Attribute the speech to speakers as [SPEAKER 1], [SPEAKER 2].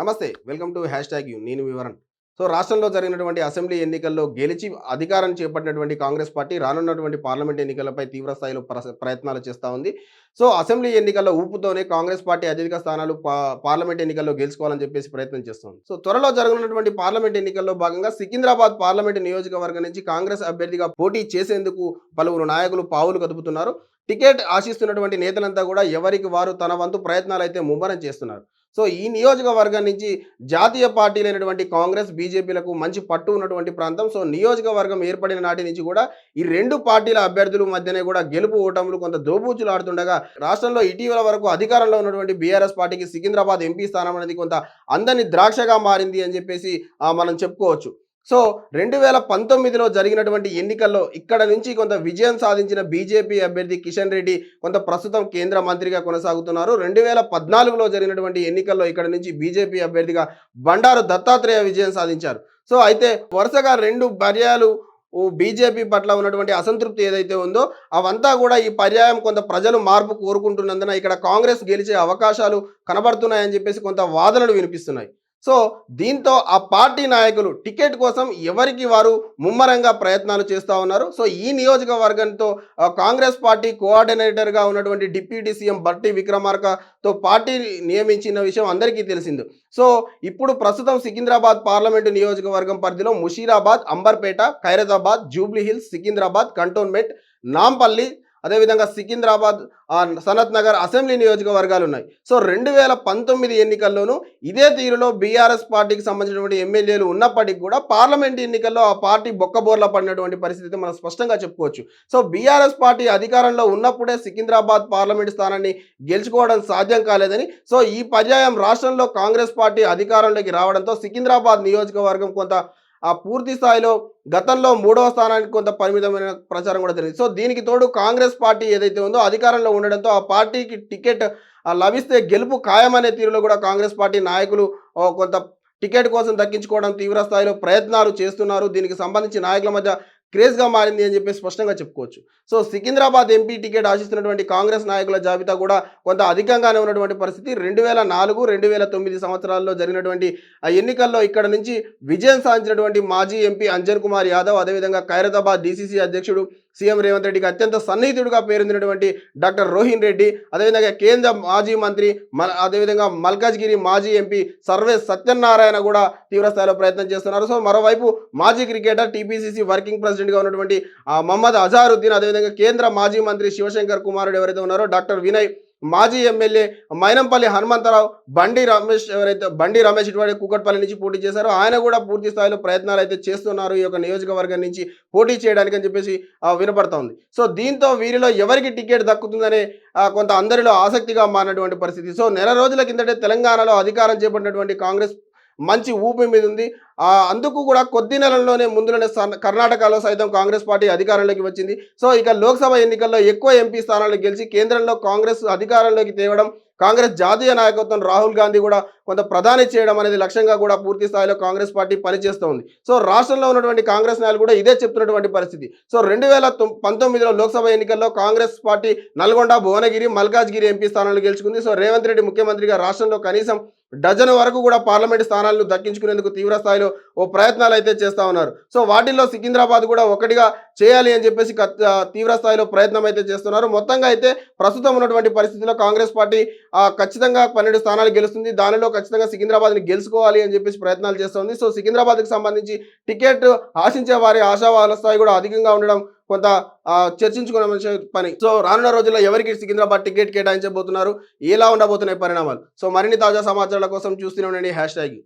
[SPEAKER 1] నమస్తే welcome to hashtag U నేను Vivaran so రాష్ట్రంలో జరిగినటువంటి అసెంబ్లీ ఎన్నికల్లో గెలిచి అధికారం చేపట్టినటువంటి కాంగ్రెస్ పార్టీ రానున్నటువంటి పార్లమెంట్ ఎన్నికలపై తీవ్ర స్థాయిలో ప్రయత్నాలు చేస్తూ ఉంది. సో అసెంబ్లీ ఎన్నికల్లో ఊపుతోనే కాంగ్రెస్ పార్టీ అత్యధిక స్థానాలు పార్లమెంట్ ఎన్నికల్లో గెలుచుకోవాలని చెప్పేసి ప్రయత్నం చేస్తుంది. సో త్వరలో జరగనున్నటువంటి పార్లమెంట్ ఎన్నికల్లో భాగంగా సికింద్రాబాద్ పార్లమెంట్ నియోజకవర్గం నుంచి కాంగ్రెస్ అభ్యర్థిగా పోటీ చేసేందుకు పలువురు నాయకులు పావులు కదుపుతున్నారు. టికెట్ ఆశిస్తున్నటువంటి నేతలంతా కూడా ఎవరికి వారు తన వంతు ప్రయత్నాలు అయితే ముమ్మరం చేస్తున్నారు. సో ఈ నియోజకవర్గం నుంచి జాతీయ పార్టీలైనటువంటి కాంగ్రెస్ బీజేపీలకు మంచి పట్టు ఉన్నటువంటి ప్రాంతం. సో నియోజకవర్గం ఏర్పడిన నాటి నుంచి కూడా ఈ రెండు పార్టీల అభ్యర్థుల మధ్యనే కూడా గెలుపు ఓటములు కొంత దోబూచులు ఆడుతుండగా రాష్ట్రంలో ఇటీవల వరకు అధికారంలో ఉన్నటువంటి బీఆర్ఎస్ పార్టీకి సికింద్రాబాద్ ఎంపీ స్థానం అనేది కొంత అందని ద్రాక్షగా మారింది అని చెప్పేసి మనం చెప్పుకోవచ్చు. సో రెండు వేల పంతొమ్మిదిలో జరిగినటువంటి ఎన్నికల్లో ఇక్కడ నుంచి కొంత విజయం సాధించిన బీజేపీ అభ్యర్థి కిషన్ రెడ్డి కొంత ప్రస్తుతం కేంద్ర మంత్రిగా కొనసాగుతున్నారు. రెండు వేల పద్నాలుగులో జరిగినటువంటి ఎన్నికల్లో ఇక్కడ నుంచి బీజేపీ అభ్యర్థిగా బండారు దత్తాత్రేయ విజయం సాధించారు. సో అయితే వరుసగా రెండు పర్యాలు బీజేపీ పట్ల ఉన్నటువంటి అసంతృప్తి ఏదైతే ఉందో అవంతా కూడా ఈ పర్యాయం కొంత ప్రజలు మార్పు కోరుకుంటున్నందున ఇక్కడ కాంగ్రెస్ గెలిచే అవకాశాలు కనబడుతున్నాయని చెప్పేసి కొంత వాదనలు వినిపిస్తున్నాయి. సో దీంతో ఆ పార్టీ నాయకులు టికెట్ కోసం ఎవరికి వారు ముమ్మరంగా ప్రయత్నాలు చేస్తూ ఉన్నారు. సో ఈ నియోజకవర్గంతో కాంగ్రెస్ పార్టీ కోఆర్డినేటర్గా ఉన్నటువంటి డిప్యూటీ సీఎం బట్టి విక్రమార్కతో పార్టీ నియమించిన విషయం అందరికీ తెలిసింది. సో ఇప్పుడు ప్రస్తుతం సికింద్రాబాద్ పార్లమెంటు నియోజకవర్గం పరిధిలో Musheerabad Amberpet Khairatabad Jubilee Hills Secunderabad cantonment Nampally అదేవిధంగా సికింద్రాబాద్ సనత్ నగర్ అసెంబ్లీ నియోజకవర్గాలు ఉన్నాయి. సో రెండు వేల పంతొమ్మిది ఎన్నికల్లోనూ ఇదే తీరులో బీఆర్ఎస్ పార్టీకి సంబంధించినటువంటి ఎమ్మెల్యేలు ఉన్నప్పటికీ కూడా పార్లమెంట్ ఎన్నికల్లో ఆ పార్టీ బొక్కబోర్ల పడినటువంటి పరిస్థితి మనం స్పష్టంగా చెప్పుకోవచ్చు. సో బీఆర్ఎస్ పార్టీ అధికారంలో ఉన్నప్పుడే సికింద్రాబాద్ పార్లమెంట్ స్థానాన్ని గెలుచుకోవడం సాధ్యం కాలేదని సో ఈ పర్యాయం రాష్ట్రంలో కాంగ్రెస్ పార్టీ అధికారంలోకి రావడంతో సికింద్రాబాద్ నియోజకవర్గం కొంత ఆ పూర్తి స్థాయిలో గతంలో మూడవ స్థానానికి కొంత పరిమితమైన ప్రచారం కూడా జరిగింది. సో దీనికి తోడు కాంగ్రెస్ పార్టీ ఏదైతే ఉందో అధికారంలో ఉండడంతో ఆ పార్టీకి టికెట్ లభిస్తే గెలుపు ఖాయమనే తీరులో కూడా కాంగ్రెస్ పార్టీ నాయకులు కొంత టికెట్ కోసం దక్కించుకోవడం తీవ్ర స్థాయిలో ప్రయత్నాలు చేస్తున్నారు. దీనికి సంబంధించి నాయకుల మధ్య క్రేజ్గా మారింది అని చెప్పి స్పష్టంగా చెప్పుకోవచ్చు. సో సికింద్రాబాద్ ఎంపీ టికెట్ ఆశిస్తున్నటువంటి కాంగ్రెస్ నాయకుల జాబితా కూడా కొంత అధికంగానే ఉన్నటువంటి పరిస్థితి. రెండు వేల నాలుగు రెండు వేల తొమ్మిది సంవత్సరాల్లో జరిగినటువంటి ఆ ఎన్నికల్లో ఇక్కడ నుంచి విజయం సాధించినటువంటి మాజీ ఎంపీ అంజన్ కుమార్ యాదవ్ అదేవిధంగా ఖైరతాబాద్ డీసీసీ అధ్యక్షుడు సీఎం రేవంత్ రెడ్డికి అత్యంత సన్నిహితుడిగా పేరొందినటువంటి డాక్టర్ రోహిన్ రెడ్డి అదేవిధంగా కేంద్ర మాజీ మంత్రి మల్ అదేవిధంగా మల్కాజ్గిరి మాజీ ఎంపీ సర్వే సత్యనారాయణ కూడా తీవ్రస్థాయిలో ప్రయత్నం చేస్తున్నారు. సో మరోవైపు మాజీ క్రికెటర్ టీపీసీసీ వర్కింగ్ ప్రెసిడెంట్గా ఉన్నటువంటి మహమ్మద్ అజారుద్దీన్ అదేవిధంగా కేంద్ర మాజీ మంత్రి శివశంకర్ కుమారుడు ఎవరైతే ఉన్నారో డాక్టర్ వినయ్ మాజీ ఎమ్మెల్యే మైనంపల్లి హనుమంతరావు బండి రమేష్ ఎవరైతే బండి రమేష్ ఇటువంటి కూకట్పల్లి నుంచి పోటీ చేశారో ఆయన కూడా పూర్తి స్థాయిలో ప్రయత్నాలు అయితే చేస్తున్నారు ఈ యొక్క నియోజకవర్గం నుంచి పోటీ చేయడానికి అని చెప్పేసి వినపడుతోంది. సో దీంతో వీరిలో ఎవరికి టికెట్ దక్కుతుందనే కొంత అందరిలో ఆసక్తిగా మారినటువంటి పరిస్థితి. సో నెల రోజుల కిందటే తెలంగాణలో అధికారం చేపట్టినటువంటి కాంగ్రెస్ మంచి ఊపి మీద ఉంది. అందుకు కూడా కొద్ది నెలల్లోనే ముందులోనే కర్ణాటకలో సైతం కాంగ్రెస్ పార్టీ అధికారంలోకి వచ్చింది. సో ఇక లోక్సభ ఎన్నికల్లో ఎక్కువ ఎంపీ స్థానాలు గెలిచి కేంద్రంలో కాంగ్రెస్ అధికారంలోకి తేవడం కాంగ్రెస్ జాతీయ నాయకత్వం రాహుల్ గాంధీ కూడా కొంత ప్రధాని చేయడం అనేది లక్ష్యంగా కూడా పూర్తి స్థాయిలో కాంగ్రెస్ పార్టీ పనిచేస్తోంది. సో రాష్ట్రంలో ఉన్నటువంటి కాంగ్రెస్ నాయకులు కూడా ఇదే చెప్తున్నటువంటి పరిస్థితి. సో రెండు వేల పంతొమ్మిదిలో లోక్సభ ఎన్నికల్లో Congress party Nalgonda Bhuvanagiri Malkajgiri MP స్థానాలు గెలుచుకుంది. సో రేవంత్ రెడ్డి ముఖ్యమంత్రిగా రాష్ట్రంలో కనీసం డజన్ వరకు కూడా పార్లమెంట్ స్థానాలను దక్కించుకునేందుకు తీవ్ర స్థాయిలో ఓ ప్రయత్నాలు అయితే చేస్తా ఉన్నారు. సో వాటిల్లో సికింద్రాబాద్ కూడా ఒకటిగా చేయాలి అని చెప్పేసి తీవ్ర స్థాయిలో ప్రయత్నం అయితే చేస్తున్నారు. మొత్తంగా అయితే ప్రస్తుతం ఉన్నటువంటి పరిస్థితిలో కాంగ్రెస్ పార్టీ ఖచ్చితంగా పన్నెండు స్థానాలు గెలుస్తుంది. దానిలో ఖచ్చితంగా సికింద్రాబాద్ని గెలుచుకోవాలి అని చెప్పేసి ప్రయత్నాలు చేస్తుంది. సో సికింద్రాబాద్కి సంబంధించి టికెట్ ఆశించే వారి ఆశావాల స్థాయి కూడా అధికంగా ఉండడం కొంత చర్చించుకునే చర్చించుకునే పని. సో రానున్న రోజుల్లో ఎవరికి సికింద్రాబాద్ టికెట్ కేటాయించబోతున్నారు? ఎలా ఉండబోతున్నాయి పరిణామాలు? సో మరిన్ని తాజా సమాచారాల కోసం చూస్తూనే ఉండండి. Hash tag.